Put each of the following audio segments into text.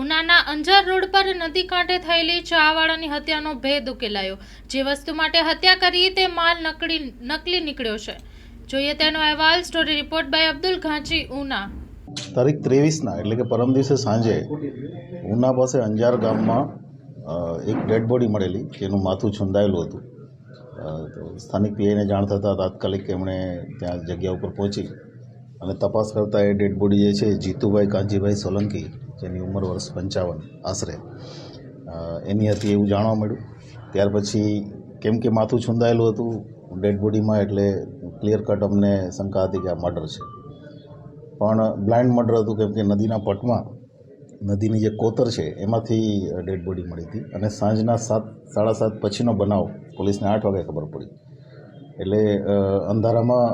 ઉનાના Anjar road પર નદી કાંઠે થયેલી ચાવાળાની હત્યાનો ભેદ ઉકેલાયો. જે વસ્તુ માટે હત્યા કરી તે માલ નકલી નકલી નીકળ્યો છે. જોઈએ તેનો અહેવાલ story report by Abdul Ghanchi, Una. તારીખ ત્રેવીસના, એટલે કે પરમ દિવસે સાંજે, ઉના પાસે અંજાર ગામમાં એક ડેડ બોડી મળેલી જેનું માથું છુંદાયેલું હતું. સ્થાનિક પીઆઈને જાણ થતાં તાત્કાલિક એમણે ત્યાં જગ્યા ઉપર પહોંચી અને તપાસ કરતાં એ ડેડ બોડી જે છે જીતુભાઈ કાંજીભાઈ સોલંકી જેની ઉંમર વર્ષ પંચાવન આશરે. એની હતી એવું જાણવા મળ્યું. ત્યાર પછી કેમ કે માથું છુંદાયેલું હતું, ડેડ બોડીમાં એટલે ક્લિયર કટ અમને શંકા હતી કે આ મર્ડર છે. પણ બ્લાઇન્ડ મર્ડર હતું કેમ કે નદીના પટમાં, નદીની જે કોતર છે એમાંથી ડેડ બોડી મળી હતી. અને સાંજના સાત, સાડા સાત પછીનો બનાવ પોલીસને આઠ વાગે ખબર પડી. એટલે અંધારામાં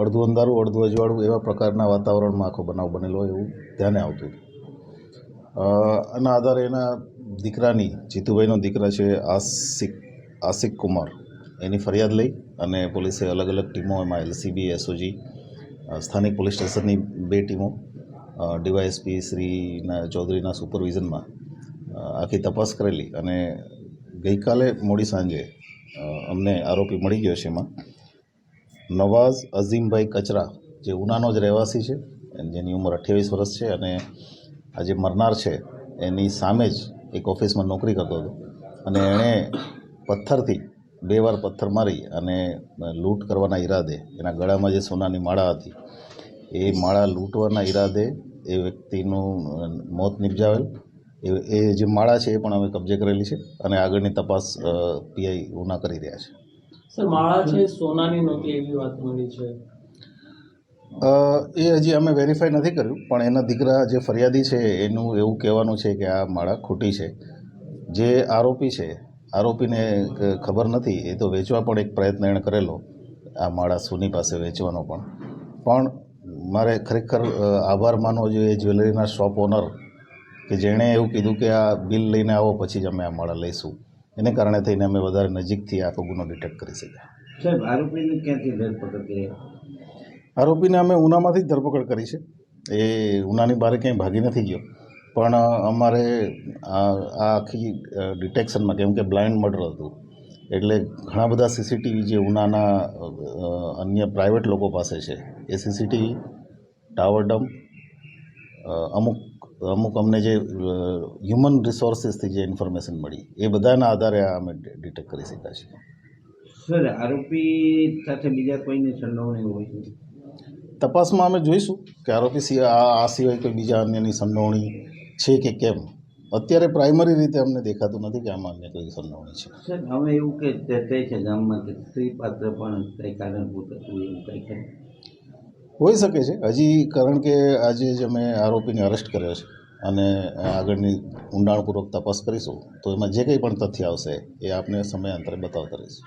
અડધું અંધારું, અડધું અજવાળું એવા પ્રકારના વાતાવરણમાં આખો બનાવ બનેલો એવું ધ્યાને આવતું હતું. આના આધારે એના દીકરાની, જીતુભાઈનો દીકરા છે આસિક આસિક કુમાર. એની ફરિયાદ લઈ અને પોલીસે અલગ અલગ ટીમો, એમાં એલસીબી, એસઓજી સ્થાનિક પોલીસ સ્ટેશનની બે ટીમો ડીવાયએસપી શ્રીના ચૌધરીના સુપરવિઝનમાં આખી તપાસ કરેલી અને ગઈકાલે મોડી સાંજે અમને આરોપી મળી ગયો છે એમાં. નવાઝ અઝીમભાઈ કચરા, જે ઉનાનો જ રહેવાસી છે, જેની ઉંમર અઠ્યાવીસ વર્ષ છે અને આ જે મરનાર છે, એની સામે જ એક ઓફિસમાં નોકરી કરતો હતો. અને એણે પથ્થરથી બે વાર પથ્થર મારી અને લૂંટ કરવાના ઈરાદે એના ગળામાં જે સોનાની માળા હતી, એ માળા લૂંટવાના ઈરાદે એ વ્યક્તિનું મોત નિપજાવેલ. એ એ જે માળા છે, એ પણ અમે કબજે કરેલી છે અને આગળની તપાસ પીઆઈ ઉના કરી રહ્યા છે. સર, માળા છે, સોનાની નહોતી એવી વાત મળી છે. એ હજી અમે વેરીફાઈ નથી કર્યું, પણ એના દીકરા જે ફરિયાદી છે, એનું એવું કહેવાનું છે કે આ માળા ખોટી છે. જે આરોપી છે, આરોપીને ખબર નથી, એ તો વેચવા પણ એક પ્રયત્ન એણે કરેલો, આ માળા સુની પાસે વેચવાનો પણ. પણ મારે ખરેખર આભાર માનવો જોઈએ જ્વેલરીના શોપ ઓનર, કે જેણે એવું કીધું કે આ બિલ લઈને આવો, પછી જ અમે આ માળા લઈશું. એને કારણે થઈને અમે વધારે નજીકથી આખો ગુનો ડિટેક્ટ કરી શક્યા. સાહેબ, આરોપીને ક્યાંથી ધરપકડ કરી? આરોપીને અમે ઉનામાંથી જ ધરપકડ કરી છે. એ ઉનાની બહાર ક્યાંય ભાગી નથી ગયો. પણ અમારે આ આખી ડિટેક્શનમાં કેમ કે બ્લાઇન્ડ મર્ડર હતું. એટલે ઘણા બધા સીસીટીવી જે ઉનાના અન્ય પ્રાઇવેટ લોકો પાસે છે, એ સીસીટીવી, ટાવર ડમ્પ અમુક અમુક અમને જે હ્યુમન રિસોર્સિસથી જે ઇન્ફોર્મેશન મળી, એ બધાના આધારે આ અમે ડિટેક્ટ કરી શક્યા છીએ. સર, આરોપી સાથે બીજા કોઈની સંડોવણી હોય? છે તપાસમાં અમે જોઈશું કે આરોપી સિવાય આ સિવાય કોઈ બીજા અન્યની સંડોવણી છે કે કેમ? અત્યારે પ્રાઇમરી રીતે અમને દેખાતું નથી કે આમાં અન્ય કોઈ સંડોવણી છે. સર હવે એવું કે કહે છે ગામમાં કે સ્ત્રી પાત્ર પણ કંઈ કારણભૂત હતું એવું કંઈ હોઈ શકે છે. હજી કારણ કે આજે જ અમે આરોપીને અરેસ્ટ કર્યો છે અને આગળની ઊંડાણપૂર્વક તપાસ કરીશું તો એમાં જે કંઈ પણ તથ્ય આવશે એ આપને સમયાંતરે બતાવતા રહીશું.